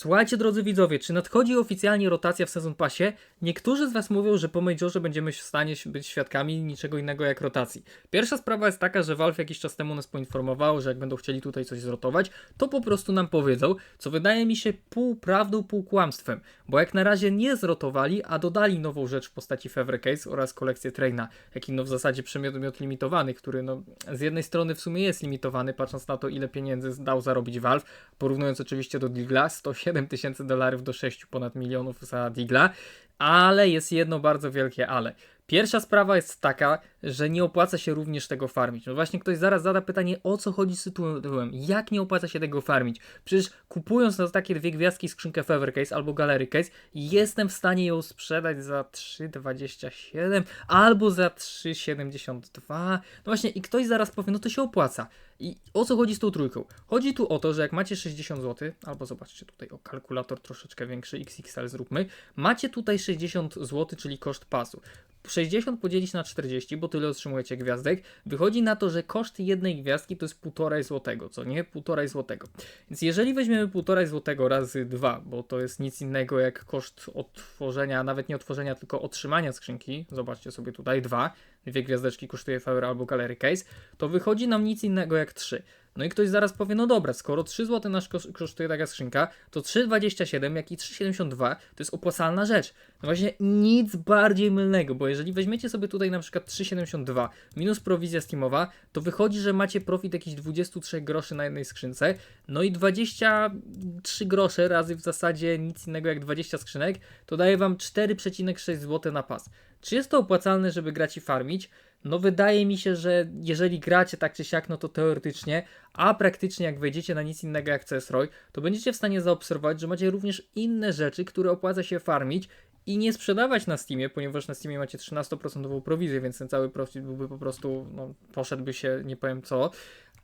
Słuchajcie, drodzy widzowie, czy nadchodzi oficjalnie rotacja w sezon pasie? Niektórzy z Was mówią, że po Majorze będziemy w stanie być świadkami niczego innego jak rotacji. Pierwsza sprawa jest taka, że Valve jakiś czas temu nas poinformowało, że jak będą chcieli tutaj coś zrotować, to po prostu nam powiedzą, co wydaje mi się pół prawdą, pół kłamstwem, bo jak na razie nie zrotowali, a dodali nową rzecz w postaci Fever Case oraz kolekcję Traina, jaki no w zasadzie przedmiot limitowany, który no z jednej strony w sumie jest limitowany, patrząc na to ile pieniędzy dał zarobić Valve, porównując oczywiście do Digla, 107 tysięcy dolarów do 6 ponad milionów za Digla, ale jest jedno bardzo wielkie ale. Pierwsza sprawa jest taka, że nie opłaca się również tego farmić. No właśnie ktoś zaraz zada pytanie, o co chodzi z tytułem, jak nie opłaca się tego farmić? Przecież kupując na takie dwie gwiazdki skrzynkę Fever Case albo Gallery Case, jestem w stanie ją sprzedać za 3,27 albo za 3,72. No właśnie i ktoś zaraz powie, no to się opłaca. I o co chodzi z tą trójką? Chodzi tu o to, że jak macie 60 zł, albo zobaczcie tutaj, o kalkulator troszeczkę większy, XXL zróbmy, macie tutaj 60 zł, czyli koszt pasu. 60 podzielić na 40, bo tyle otrzymujecie gwiazdek, wychodzi na to, że koszt jednej gwiazdki to jest 1,5 złotego, co nie? 1,5 złotego. Więc jeżeli weźmiemy 1,5 złotego razy 2, bo to jest nic innego jak koszt otworzenia, nawet nie otworzenia, tylko otrzymania skrzynki, zobaczcie sobie tutaj 2, dwie gwiazdeczki kosztuje Fever albo Gallery Case, to wychodzi nam nic innego jak 3. No i ktoś zaraz powie, no dobra, skoro 3 zł nasz kos- kosztuje taka skrzynka, to 3,27 jak i 3,72 to jest opłacalna rzecz. No właśnie nic bardziej mylnego, bo jeżeli weźmiecie sobie tutaj na przykład 3,72 minus prowizja Steamowa, to wychodzi, że macie profit jakichś 23 groszy na jednej skrzynce, no i 23 grosze razy w zasadzie nic innego jak 20 skrzynek, to daje wam 4,6 zł na pas. Czy jest to opłacalne, żeby grać i farmić? No wydaje mi się, że jeżeli gracie tak czy siak, no to teoretycznie, a praktycznie jak wejdziecie na nic innego jak CS Roy, to będziecie w stanie zaobserwować, że macie również inne rzeczy, które opłaca się farmić i nie sprzedawać na Steamie, ponieważ na Steamie macie 13% prowizję, więc ten cały profit byłby po prostu, no poszedłby się nie powiem co,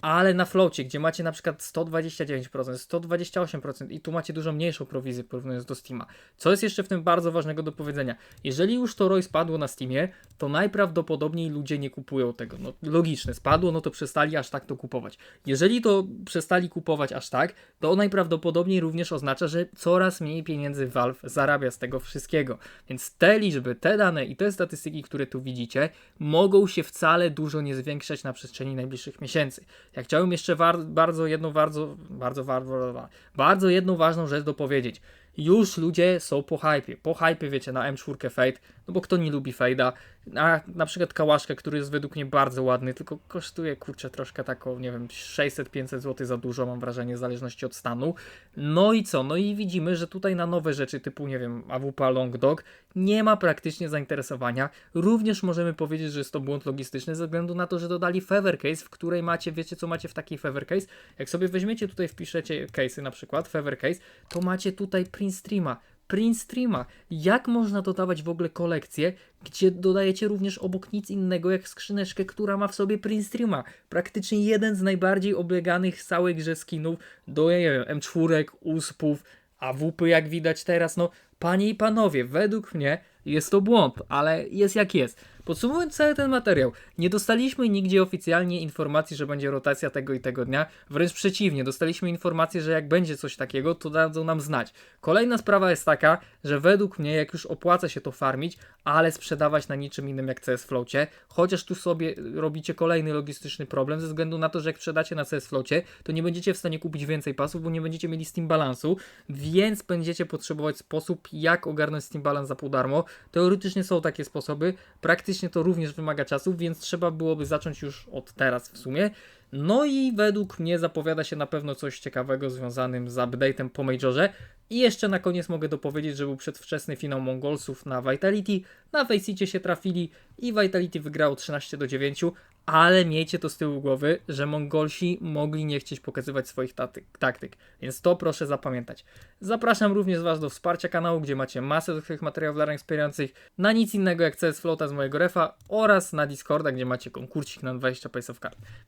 ale na floacie, gdzie macie na przykład 129%, 128% i tu macie dużo mniejszą prowizję porównując do Steama. Co jest jeszcze w tym bardzo ważnego do powiedzenia? Jeżeli już to ROI spadło na Steamie, to najprawdopodobniej ludzie nie kupują tego. No logiczne, spadło, no to przestali aż tak to kupować. Jeżeli to przestali kupować aż tak, to najprawdopodobniej również oznacza, że coraz mniej pieniędzy Valve zarabia z tego wszystkiego. Więc te liczby, te dane i te statystyki, które tu widzicie, mogą się wcale dużo nie zwiększać na przestrzeni najbliższych miesięcy. Ja chciałem jeszcze bardzo jedną bardzo, bardzo, bardzo, bardzo jedną ważną rzecz dopowiedzieć. Już ludzie są po hypie. Po hypie, wiecie, na M4 Fade, no bo kto nie lubi Fade'a, a na przykład Kałaszkę, który jest według mnie bardzo ładny, tylko kosztuje, kurczę, troszkę taką, nie wiem, 600-500 zł za dużo, mam wrażenie, w zależności od stanu. No i co? No i widzimy, że tutaj na nowe rzeczy typu, nie wiem, AWP Long Dog nie ma praktycznie zainteresowania. Również możemy powiedzieć, że jest to błąd logistyczny ze względu na to, że dodali Fever Case, w której macie, wiecie co macie w takiej Fever Case? Jak sobie weźmiecie tutaj, wpiszecie case'y na przykład, Fever Case, to macie tutaj print streama. Print streama. Jak można dodawać w ogóle kolekcję, gdzie dodajecie również obok nic innego jak skrzyneczkę, która ma w sobie print streama? Praktycznie jeden z najbardziej obleganych w całej grze skinów do, nie wiem, M4, USP-ów, AWP jak widać teraz, no panie i panowie, według mnie jest to błąd, ale jest jak jest. Podsumowując cały ten materiał, nie dostaliśmy nigdzie oficjalnie informacji, że będzie rotacja tego i tego dnia. Wręcz przeciwnie, dostaliśmy informację, że jak będzie coś takiego, to dadzą nam znać. Kolejna sprawa jest taka, że według mnie, jak już opłaca się to farmić, ale sprzedawać na niczym innym jak CS Flowcie, chociaż tu sobie robicie kolejny logistyczny problem, ze względu na to, że jak sprzedacie na CS Flowcie, to nie będziecie w stanie kupić więcej pasów, bo nie będziecie mieli Steam Balansu, więc będziecie potrzebować sposób, jak ogarnąć Steam Balance za pół darmo. Teoretycznie są takie sposoby, praktycznie to również wymaga czasu, więc trzeba byłoby zacząć już od teraz w sumie. No i według mnie zapowiada się na pewno coś ciekawego związanym z update'em po Majorze. I jeszcze na koniec mogę dopowiedzieć, że był przedwczesny finał Mongolsów na Vitality. Na Faceicie się trafili i Vitality wygrało 13 do 9, ale miejcie to z tyłu głowy, że Mongolsi mogli nie chcieć pokazywać swoich tatyk, taktyk, więc to proszę zapamiętać. Zapraszam również Was do wsparcia kanału, gdzie macie masę dodatkowych materiałów dla rank wspierających, na nic innego jak CS Flota z mojego refa oraz na Discorda, gdzie macie konkursik na 20 Pace.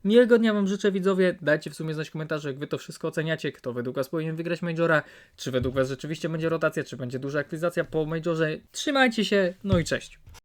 Miłego dnia Wam życzę widzowie, dajcie w sumie znać w komentarzu, jak Wy to wszystko oceniacie, kto według Was powinien wygrać Majora, czy według Was rzeczywiście będzie rotacja, czy będzie duża aktywizacja po Majorze. Trzymajcie się, no i cześć!